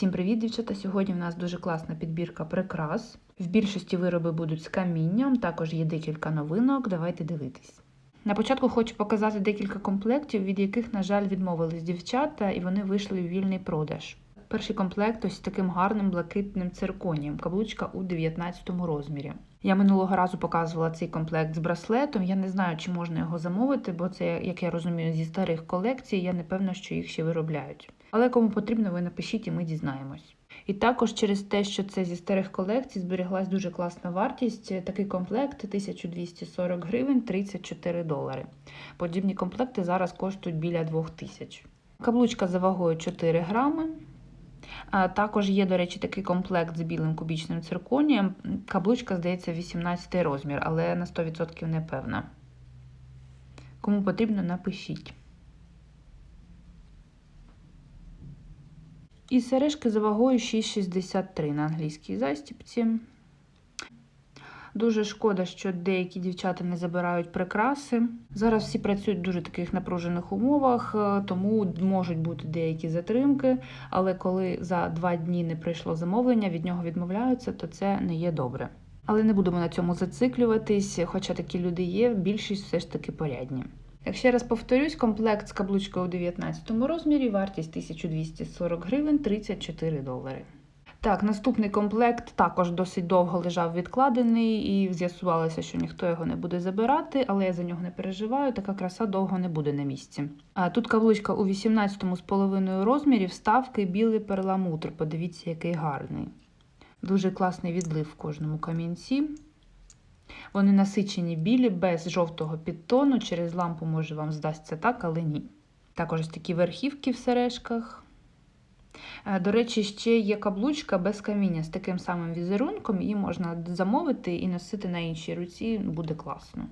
Всім привіт, дівчата! Сьогодні в нас дуже класна підбірка прикрас. В більшості вироби будуть з камінням, також є декілька новинок. Давайте дивитись. На початку хочу показати декілька комплектів, від яких, на жаль, відмовились дівчата, і вони вийшли у вільний продаж. Перший комплект ось з таким гарним блакитним цирконієм, каблучка у 19 розмірі. Я минулого разу показувала цей комплект з браслетом. Я не знаю, чи можна його замовити, бо це, як я розумію, зі старих колекцій. Я не певна, що їх ще виробляють. Але кому потрібно, ви напишіть, і ми дізнаємось. І також через те, що це зі старих колекцій, зберіглась дуже класна вартість. Такий комплект 1240 гривень 34 долари. Подібні комплекти зараз коштують біля 2000. Каблучка за вагою 4 грами. Також є, до речі, такий комплект з білим кубічним цирконієм. Каблучка, здається, 18 розмір, але на 100% не певна. Кому потрібно, напишіть. І сережки за вагою 6,63 на англійській застіпці. Дуже шкода, що деякі дівчата не забирають прикраси. Зараз всі працюють в дуже таких напружених умовах, е, тому можуть бути деякі затримки. Але коли за два дні не прийшло замовлення, від нього відмовляються, то це не є добре. Але не будемо на цьому зациклюватись, хоча такі люди є, більшість все ж таки порядні. Так ще раз повторюсь, комплект з каблучкою у 19 розмірі, вартість 1240 гривень 34 долари. Так, наступний комплект також досить довго лежав відкладений, і з'ясувалося, що ніхто його не буде забирати, але я за нього не переживаю, така краса довго не буде на місці. А тут каблучка у 18,5 розмірі, вставки білий перламутр. Подивіться, який гарний. Дуже класний відлив в кожному камінці. Вони насичені білі, без жовтого підтону. Через лампу, може, вам здасться так, але ні. Також ось такі верхівки в сережках. До речі, ще є каблучка без каміння з таким самим візерунком, її можна замовити і носити на іншій руці, буде класно.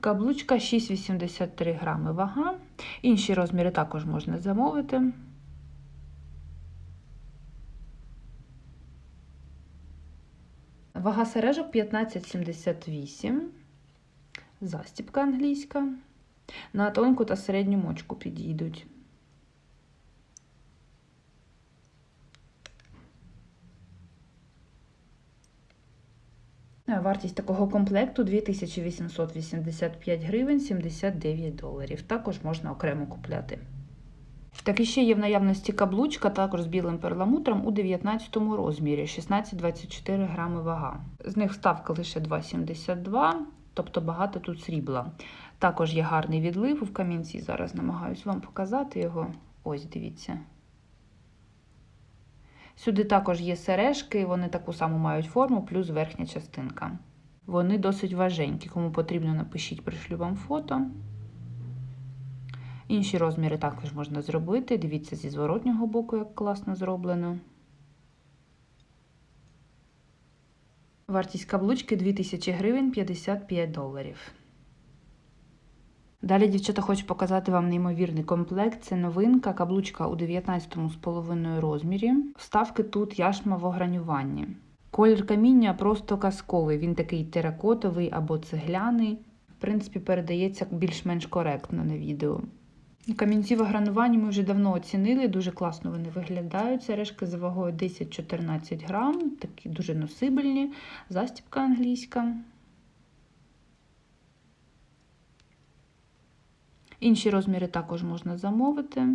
Каблучка 6,83 грами вага. Інші розміри також можна замовити. Вага сережок 15,78. Застіпка англійська. На тонку та середню мочку підійдуть. Вартість такого комплекту 2885 гривень 79 доларів. Також можна окремо купляти. Так і ще є в наявності каблучка, також з білим перламутром у 19 розмірі, 16-24 грами вага. З них ставка лише 2,72, тобто багато тут срібла. Також є гарний відлив в камінці. Зараз намагаюся вам показати його. Ось дивіться. Сюди також є сережки, вони таку саму мають форму, плюс верхня частинка. Вони досить важенькі. Кому потрібно, напишіть, пришлю вам фото. Інші розміри також можна зробити. Дивіться зі зворотнього боку, як класно зроблено. Вартість каблучки 2000 гривень 55 доларів. Далі, дівчата, хочу показати вам неймовірний комплект. Це новинка, каблучка у 19,5 розмірі. Вставки тут яшма в огранюванні. Колір каміння просто казковий, він такий теракотовий або цегляний. В принципі, передається більш-менш коректно на відео. Камінці в огрануванні ми вже давно оцінили, дуже класно вони виглядають. Сережки за вагою 10-14 грам, такі дуже носибельні, застібка англійська. Інші розміри також можна замовити.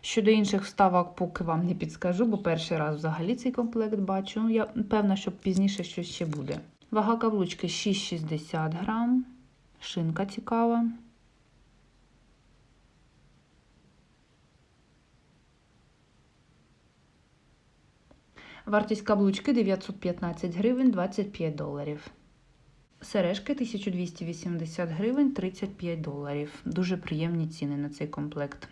Щодо інших вставок, поки вам не підскажу, бо перший раз взагалі цей комплект бачу. Я певна, що пізніше щось ще буде. Вага каблучки 6,60 грам. Шинка цікава. Вартість каблучки 915 гривень 25 доларів. Сережки 1280 гривень 35 доларів. Дуже приємні ціни на цей комплект.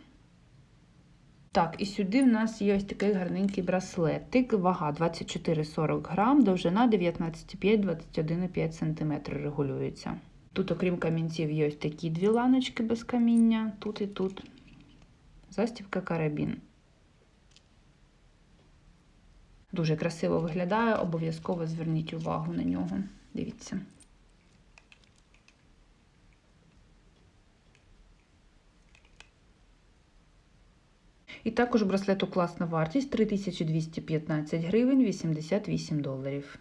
Так, і сюди в нас є ось такий гарненький браслетик. Вага 24-40 грам, довжина 19,5-21,5 см регулюється. Тут, окрім камінців, є ось такі дві ланочки без каміння, тут і тут. Застібка карабін. Дуже красиво виглядає, обов'язково зверніть увагу на нього. Дивіться. І також браслету класна вартість 3215 гривень 88 доларів.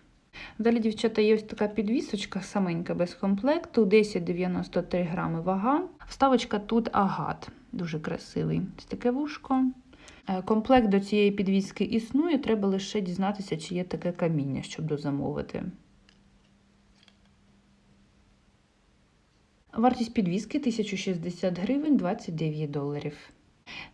Далі, дівчата, є ось така підвісочка, саменька без комплекту, 10,93 грами вага. Вставочка тут агат, дуже красивий. Ось таке вушко. Е, Комплект до цієї підвіски існує, треба лише дізнатися, чи є таке каміння, щоб дозамовити. Вартість підвіски 1060 гривень 29 доларів.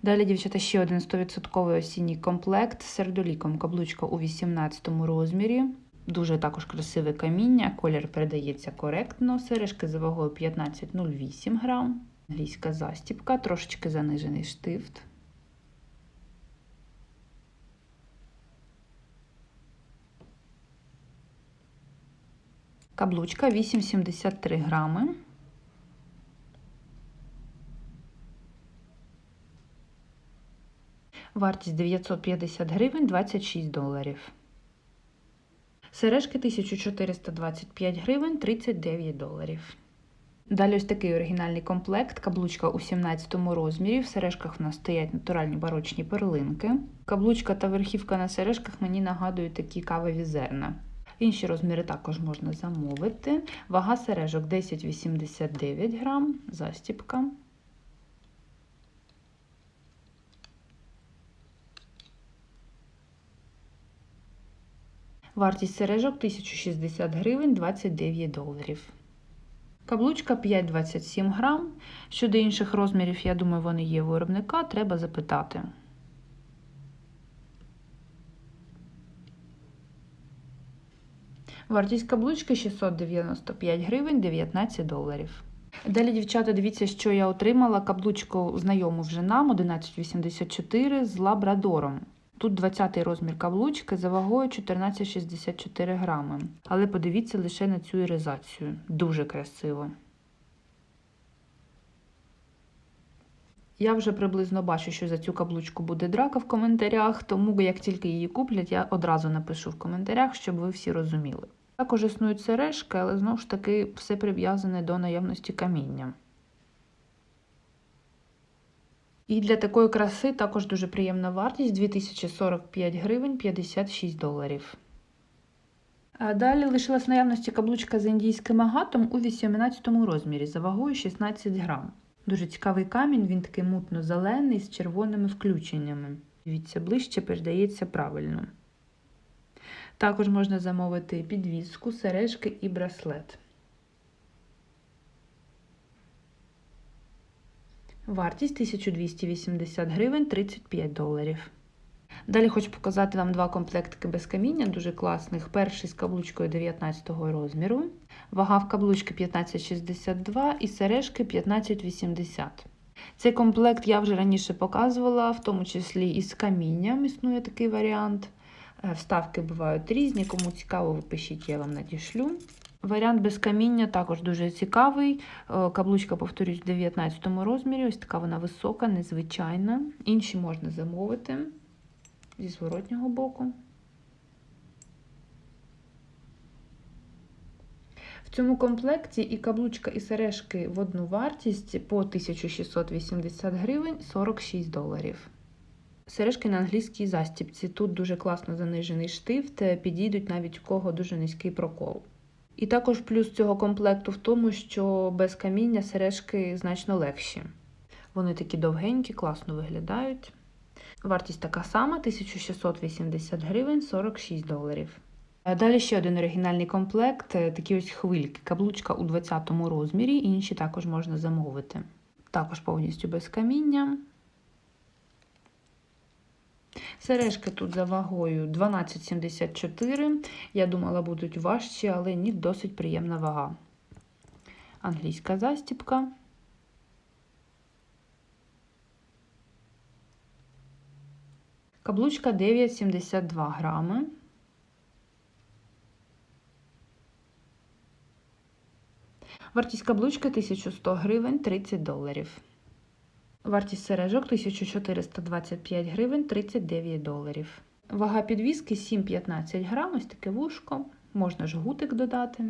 Далі, дівчата, ще один 100% осінній комплект з сердоліком. Каблучка у 18 розмірі. Дуже також красиве каміння, колір передається коректно. Сережки за вагою 15,08 грам. Англійська застіпка, трошечки занижений штифт. Каблучка 8,73 грами. Вартість 950 гривень 26 доларів. Сережки 1425 гривень 39 доларів. Далі ось такий оригінальний комплект. Каблучка у 17 розмірі. В сережках в нас стоять натуральні барочні перлинки. Каблучка та верхівка на сережках мені нагадують такі кавові зерна. Інші розміри також можна замовити. Вага сережок 10,89 грам, застіпка. Вартість сережок 1060 гривень 29 доларів. Каблучка 5,27 грам. Щодо інших розмірів, я думаю, вони є у виробника, треба запитати. Вартість каблучки 695 гривень 19 доларів. Далі, дівчата, дивіться, що я отримала каблучку знайому вже нам 1184 з лабрадором. Тут 20 розмір каблучки за вагою 14,64 грами. Але подивіться лише на цю іризацію. Дуже красиво. Я вже приблизно бачу, що за цю каблучку буде драка в коментарях, тому як тільки її куплять, я одразу напишу в коментарях, щоб ви всі розуміли. Також існують сережки, але знову ж таки все прив'язане до наявності каміння. І для такої краси також дуже приємна вартість 2045 гривень 56 доларів. А далі лишилась наявності каблучка з індійським агатом у 18 розмірі за вагою 16 грам. Дуже цікавий камінь, він такий мутно-зелений з червоними включеннями. Дивіться, ближче передається правильно. Також можна замовити підвіску, сережки і браслет. Вартість 1280 гривень 35 доларів. Далі хочу показати вам два комплектики без каміння, дуже класних. Перший з каблучкою 19 розміру. Вага в каблучки 15,62 і сережки 15,80. Цей комплект я вже раніше показувала, в тому числі і з камінням існує такий варіант. Вставки бувають різні, кому цікаво, ви пишіть, я вам надішлю. Варіант без каміння також дуже цікавий. Каблучка, повторюсь, в 19 розмірі. Ось така вона висока, незвичайна. Інші можна замовити зі зворотнього боку. В цьому комплекті і каблучка, і сережки в одну вартість по 1680 гривень 46 доларів. Сережки на англійській застіпці. Тут дуже класно занижений штифт, підійдуть навіть у кого дуже низький прокол. І також плюс цього комплекту в тому, що без каміння сережки значно легші. Вони такі довгенькі, класно виглядають. Вартість така сама: 1680 гривень 46 доларів. Далі ще один оригінальний комплект такі ось хвильки. Каблучка у 20 розмірі, інші також можна замовити. Також повністю без каміння. Сережки тут за вагою 12,74. Я думала, будуть важчі, але ні, досить приємна вага. Англійська застіпка. Каблучка 9,72 грами. Вартість каблучки 1100 гривень 30 доларів. Вартість сережок 1425 гривень 39 доларів. Вага підвіски 7-15 грам, ось таке вушко. Можна жгутик додати.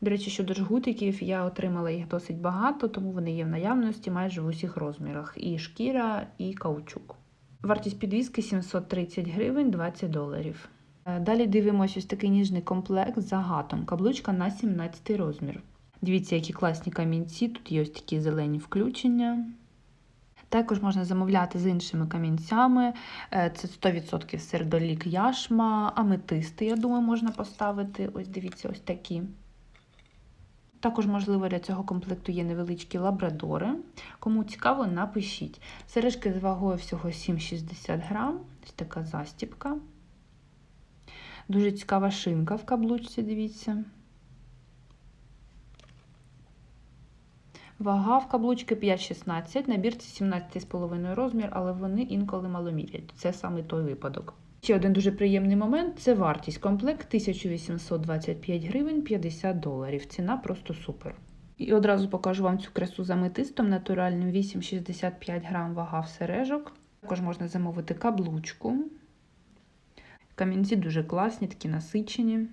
До речі, щодо жгутиків, я отримала їх досить багато, тому вони є в наявності майже в усіх розмірах: і шкіра, і каучук. Вартість підвіски 730 гривень 20 доларів. Е, Далі дивимося ось такий ніжний комплект з агатом. Каблучка на 17 розмір. Дивіться, які класні камінці. Тут є ось такі зелені включення. Також можна замовляти з іншими камінцями. Е, Це 100% сердолік яшма, аметисти, я думаю, можна поставити. Ось дивіться, ось такі. Також, можливо, для цього комплекту є невеличкі лабрадори. Кому цікаво, напишіть. Сережки з вагою всього 7,60 грам. Ось така застіпка. Дуже цікава шинка в каблучці, дивіться. Вага в каблучки 5,16, на бірці 17,5 розмір, але вони інколи маломірять. Це саме той випадок. Ще один дуже приємний момент це вартість. Комплект 1825 гривень 50 доларів. Ціна просто супер. І одразу покажу вам цю красу з аметистом натуральним 8,65 грам вага в сережок. Також можна замовити каблучку. Камінці дуже класні, такі насичені.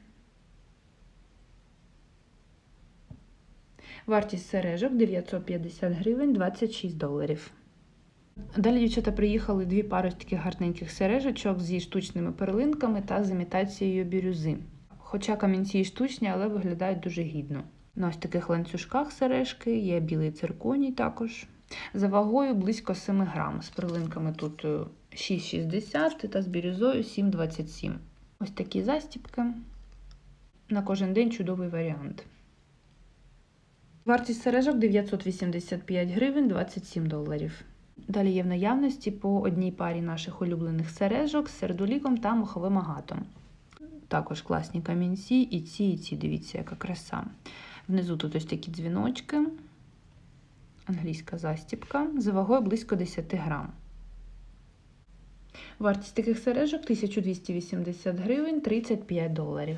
Вартість сережок 950 гривень 26 доларів. Далі дівчата приїхали дві пари таких гарненьких сережечок зі штучними перлинками та з імітацією бірюзи. Хоча камінці і штучні, але виглядають дуже гідно. На ось таких ланцюжках сережки є білий цирконій також. За вагою близько 7 грам. З перлинками тут е, 6,60 та з бірюзою 7,27. Ось такі застіпки. На кожен день чудовий варіант. Вартість сережок 985 гривень 27 доларів. Далі є в наявності по одній парі наших улюблених сережок з сердоліком та моховим агатом. Також класні камінці, і ці, і ці, дивіться, яка краса. Внизу тут ось такі дзвіночки, англійська застіпка, за вагою близько 10 грам. Вартість таких сережок 1280 гривень 35 доларів.